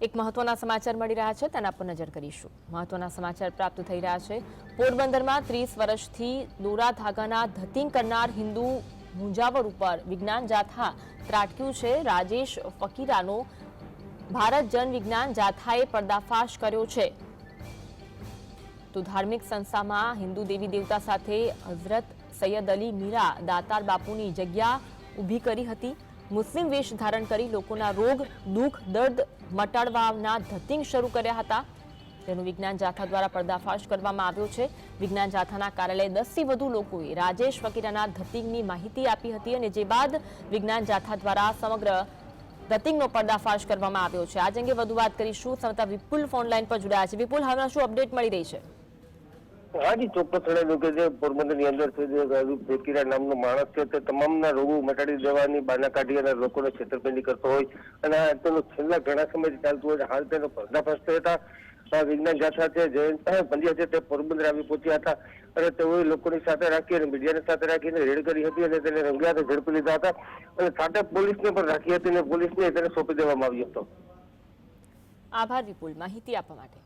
એક મહત્વના સમાચાર મળી રહ્યા છે, તેના પર નજર કરીશું. મહત્વના સમાચાર પ્રાપ્ત થઈ રહ્યા છે. પોરબંદરમાં ત્રીસ વર્ષથી દોરા ધાગાના ધતિંગ કરનાર હિન્દુ મુંજાવર ઉપર વિજ્ઞાન જાથા ત્રાટક્યું છે. રાજેશ ફકીરાનો ભારત જન વિજ્ઞાન જાથાએ પર્દાફાશ કર્યો છે. તો ધાર્મિક સંસ્થામાં હિન્દુ દેવી દેવતા સાથે હઝરત સૈયદ અલી મીરા દાતાર બાપુની જગ્યા ઊભી કરી હતી. મુસ્લિમ વેશ ધારણ કરી લોકોના રોગ, દુઃખ, દર્દ મટાડવાના ધતિંગ શરૂ કર્યા હતા. તેનું વિજ્ઞાન જાથા દ્વારા પર્દાફાશ કરવામાં આવ્યો છે. વિજ્ઞાન જાથાના કાર્યાલય દસથી વધુ લોકોએ રાજેશ વકીરાના ધતિંગની માહિતી આપી હતી અને જે બાદ વિજ્ઞાન જાથા દ્વારા સમગ્ર ધતિંગનો પર્દાફાશ કરવામાં આવ્યો છે. આજ અંગે વધુ વાત કરીશું. સમતા વિપુલ ફોન લાઈન પર જોડાયા છે. વિપુલ, હાલમાં શું અપડેટ મળી રહી છે? હાજી ચોક્કસ જણાવ્યું કે જે પોરબંદરની અંદર અરૂપ નામનો માણસ છે, તે તમામના રોગો મટાડી દેવાની, બાના કાઢી અને લોકોને છેતરપિંડી કરતો હોય. અને તેનું છેલ્લા ઘણા સમયથી ચાલતું હોય હાલ તેનો પર્દાફાશ થયો હતા. વિજ્ઞાન જાથા છે, જયંત પંડ્યા છે, તે પોરબંદર આવી પહોંચ્યા હતા. અને તેઓએ લોકોની સાથે રાખી અને મીડિયાની સાથે રાખીને રેડ કરી હતી અને તેને રંગિયાતે ઝડપી લીધા હતા. અને સાથે પોલીસને પણ રાખી હતી અને પોલીસને તેને સોંપી દેવામાં આવ્યો હતો. આભાર વિપુલ. માહિતી આપવા માટે.